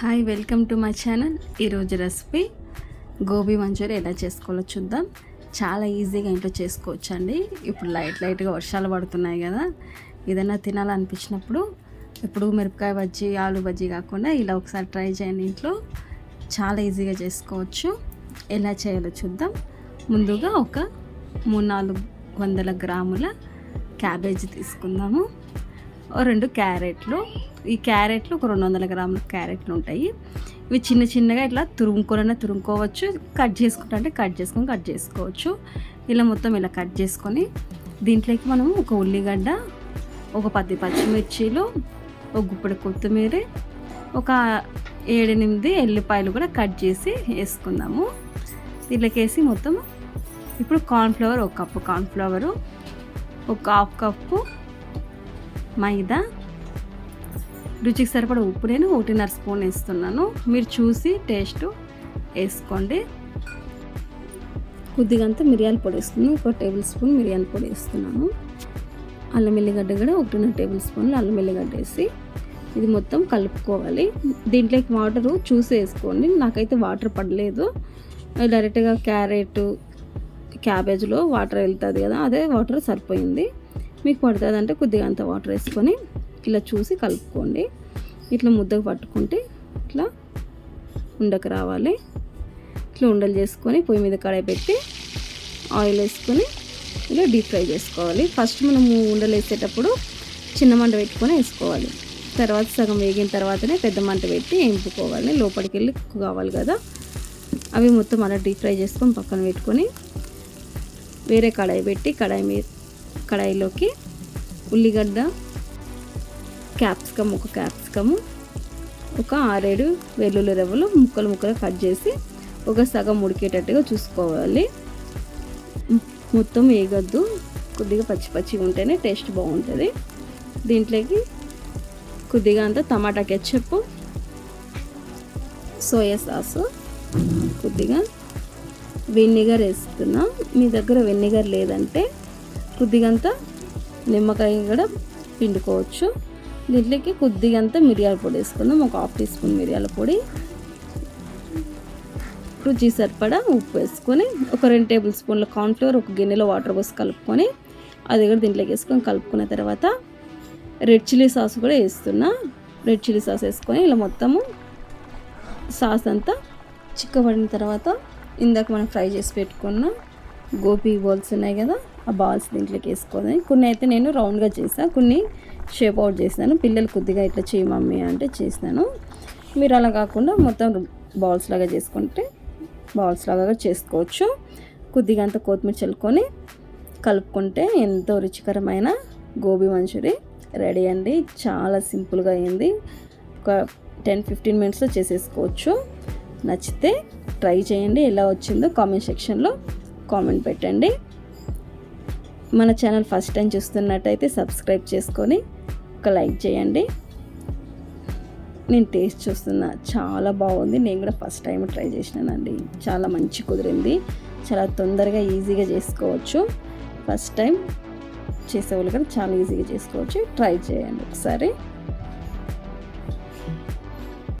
Hi welcome to my channel. ఈరోజు recipe gobi manchurian ఎలా చేసుకోవాలో చూద్దాం. చాలా ఈజీగా ఇంట్లో చేసుకోవచ్చు అండి ఇప్పుడు లైట్ లైట్గా వర్షాలు పడుతున్నాయి కదా. ఏదైనా తినాలనిపించినప్పుడు ఇప్పుడు మిరపకాయ బజ్జీ ఆలు బజ్జీ కాకుండా ఇలా ఒకసారి ట్రై చేయండి ఇంట్లో. చాలా ఈజీగా చేసుకోవచ్చు. ఎలా చేయాలో చూద్దాం. ముందుగా ఒక మూడు నాలుగు వందల గ్రాముల క్యాబేజీ తీసుకుందాము. రెండు క్యారెట్లు ఈ క్యారెట్లు ఒక రెండు వందల గ్రాముల క్యారెట్లు ఉంటాయి. ఇవి చిన్న చిన్నగా ఇట్లా తురుముకొనైనా తురుముకోవచ్చు. కట్ చేసుకుంటా అంటే కట్ చేసుకొని కట్ చేసుకోవచ్చు. ఇలా మొత్తం ఇలా కట్ చేసుకొని దీంట్లోకి మనము ఒక ఉల్లిగడ్డ ఒక పది పచ్చిమిర్చీలు ఒక గుప్పడి కొత్తిమీర ఒక ఏడెనిమిది ఎల్లిపాయలు కూడా కట్ చేసి వేసుకుందాము. దీంట్లోకి వేసి మొత్తం ఇప్పుడు కార్న్ఫ్లవర్ ఒక కప్పు కార్న్ఫ్లవరు ఒక హాఫ్ కప్పు మైదా రుచికి సరిపడా ఉప్పు నేను ఒకటిన్నర స్పూన్ వేస్తున్నాను. మీరు చూసి టేస్ట్ వేసుకోండి. కొద్దిగంత మిరియాల పొడి వేస్తున్నాను. ఒక టేబుల్ స్పూన్ మిరియాల పొడి వేస్తున్నాను. అల్లం వెల్లిగడ్డ కూడా ఒకటిన్నర టేబుల్ స్పూన్లు అల్లం వెల్లిగడ్డ వేసి ఇది మొత్తం కలుపుకోవాలి. దీంట్లోకి వాటర్ చూసి వేసుకోండి. నాకైతే వాటర్ పడలేదు. డైరెక్ట్గా క్యారెట్ క్యాబేజ్లో వాటర్ వెళ్తుంది కదా అదే వాటర్ సరిపోయింది. మీకు పడుతుంది అంటే కొద్దిగా అంత వాటర్ వేసుకొని ఇలా చూసి కలుపుకోండి. ఇట్లా ముద్దకు పట్టుకుంటే ఇట్లా ఉండకు రావాలి. ఇట్లా ఉండలు చేసుకొని పొయ్యి మీద కడాయి పెట్టి ఆయిల్ వేసుకొని ఇలా డీప్ ఫ్రై చేసుకోవాలి. ఫస్ట్ మనము ఉండలు వేసేటప్పుడు చిన్న మంట పెట్టుకొని వేసుకోవాలి. తర్వాత సగం వేగిన తర్వాతనే పెద్ద మంట పెట్టి ఎంపుకోవాలి లోపలికి వెళ్ళి కావాలి కదా. అవి మొత్తం అలా డీప్ ఫ్రై చేసుకొని పక్కన పెట్టుకొని వేరే కడాయి పెట్టి కడాయి మీద కడాయిలోకి ఉల్లిగడ్డ క్యాప్సికమ్ ఒక క్యాప్సికము ఒక ఆరేడు వెల్లుల్లి రవ్వలు ముక్కలు ముక్కలు కట్ చేసి ఒక సగం ఉడికేటట్టుగా చూసుకోవాలి. మొత్తం వేగద్దు. కొద్దిగా పచ్చి పచ్చిగా ఉంటేనే టేస్ట్ బాగుంటుంది. దీంట్లోకి కొద్దిగా అంత టమాటా కెచ్చప్ సోయా సాసు కొద్దిగా వెనిగర్ వేస్తున్నా మీ దగ్గర వెనిగర్ లేదంటే కొద్దిగంత నిమ్మకాయ కూడా పిండుకోవచ్చు. దీంట్లోకి కొద్దిగంత మిరియాల పొడి వేసుకుందాం. ఒక హాఫ్ టీ స్పూన్ మిరియాల పొడి. రుచి సరిపడా ఉప్పు వేసుకొని ఒక రెండు టేబుల్ స్పూన్ల కార్న్ఫ్లవర్ ఒక గిన్నెలో వాటర్ పోసి కలుపుకొని అది కూడా దీంట్లోకి వేసుకొని కలుపుకున్న తర్వాత రెడ్ చిల్లీ సాస్ కూడా వేస్తున్నా. రెడ్ చిల్లీ సాస్ వేసుకొని ఇలా మొత్తము సాస్ అంతా చిక్కబడిన తర్వాత ఇందాక మనం ఫ్రై చేసి పెట్టుకున్న గోపీ బాల్స్ ఉన్నాయి కదా ఆ బాల్స్ దీంట్లోకి వేసుకొని కొన్ని అయితే నేను రౌండ్గా చేసాను కొన్ని షేప్ అవుట్ చేసినాను. పిల్లలు కొద్దిగా ఇట్లా చేయి మమ్మీ అంటే చేసినాను. మీరు అలా కాకుండా మొత్తం బాల్స్ లాగా చేసుకుంటే బాల్స్ లాగా చేసుకోవచ్చు. కొద్దిగా అంత కొత్తిమీర చల్లుకొని కలుపుకుంటే ఎంతో రుచికరమైన గోబీ మంచూరి రెడీ అండి. చాలా సింపుల్గా అయింది. ఒక టెన్ ఫిఫ్టీన్ మినిట్స్లో చేసేసుకోవచ్చు. నచ్చితే ట్రై చేయండి. ఎలా వచ్చిందో కామెంట్ సెక్షన్లో కామెంట్ పెట్టండి. మన ఛానల్ ఫస్ట్ టైం చూస్తున్నట్టయితే సబ్స్క్రైబ్ చేసుకొని ఒక లైక్ చేయండి. నేను టేస్ట్ చూస్తున్నా చాలా బాగుంది. నేను కూడా ఫస్ట్ టైం ట్రై చేసినానండి. చాలా మంచి కుదిరింది. చాలా తొందరగా ఈజీగా చేసుకోవచ్చు. ఫస్ట్ టైం చేసేవాళ్ళు కూడా చాలా ఈజీగా చేసుకోవచ్చు. ట్రై చేయండి ఒకసారి.